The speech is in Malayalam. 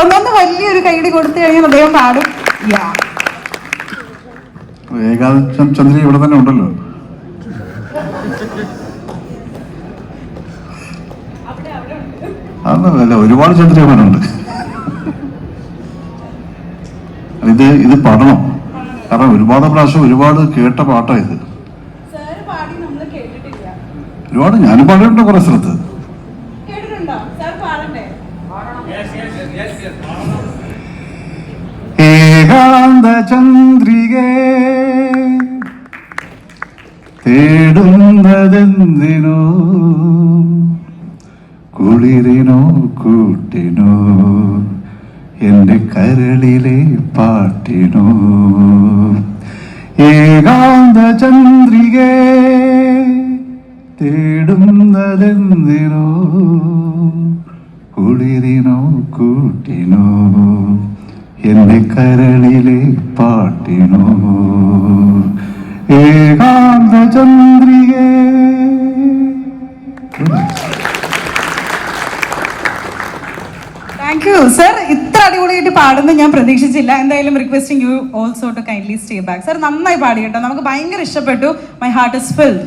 ഒന്നൊന്ന് വലിയൊരു കൈയടി കൊടുത്തു കഴിഞ്ഞാൽ അദ്ദേഹം പാടും. യാ. ഏകാദശം ചന്ദ്രി ഇവിടെ തന്നെ ഉണ്ടല്ലോ. അല്ല ഒരുപാട് ചന്ദ്രിയമ്മനുണ്ട് ഇത് ഇത് പാടണം കാരണം ഒരുപാട് പ്രാവശ്യം ഒരുപാട് കേട്ട പാട്ടാ ഇത്. സാറ് പാടി നമ്മൾ കേട്ടിട്ടില്ല. ഒരുപാട് ഞാനും പാടിയിട്ടുണ്ട് കുറെ സ്ഥലത്ത്. ഏകാന്ത ചന്ദ്രികേ തേടുന്നതെന്തിനോ കുളിരിനോ കൂട്ടിനോ എന്റെ കരളിലെ പാട്ടിനോ. ഏകാന്ത ചന്ദ്രികേ തേടുന്നതെന്തിനോ കൂട്ടിനോ എന്റെ കരളിലെ പാട്ടിനോ ഏകാന്ത ചന്ദ്രികേ താങ്ക് യു സർ ഇത്ര അടിപൊളിയായിട്ട് പാടുന്ന ഞാൻ പ്രതീക്ഷിച്ചില്ല. എന്തായാലും requesting you also to kindly stay back sir നന്നായി പാടി കേട്ടോ. നമുക്ക് ഭയങ്കര ഇഷ്ടപ്പെട്ടു. My heart is filled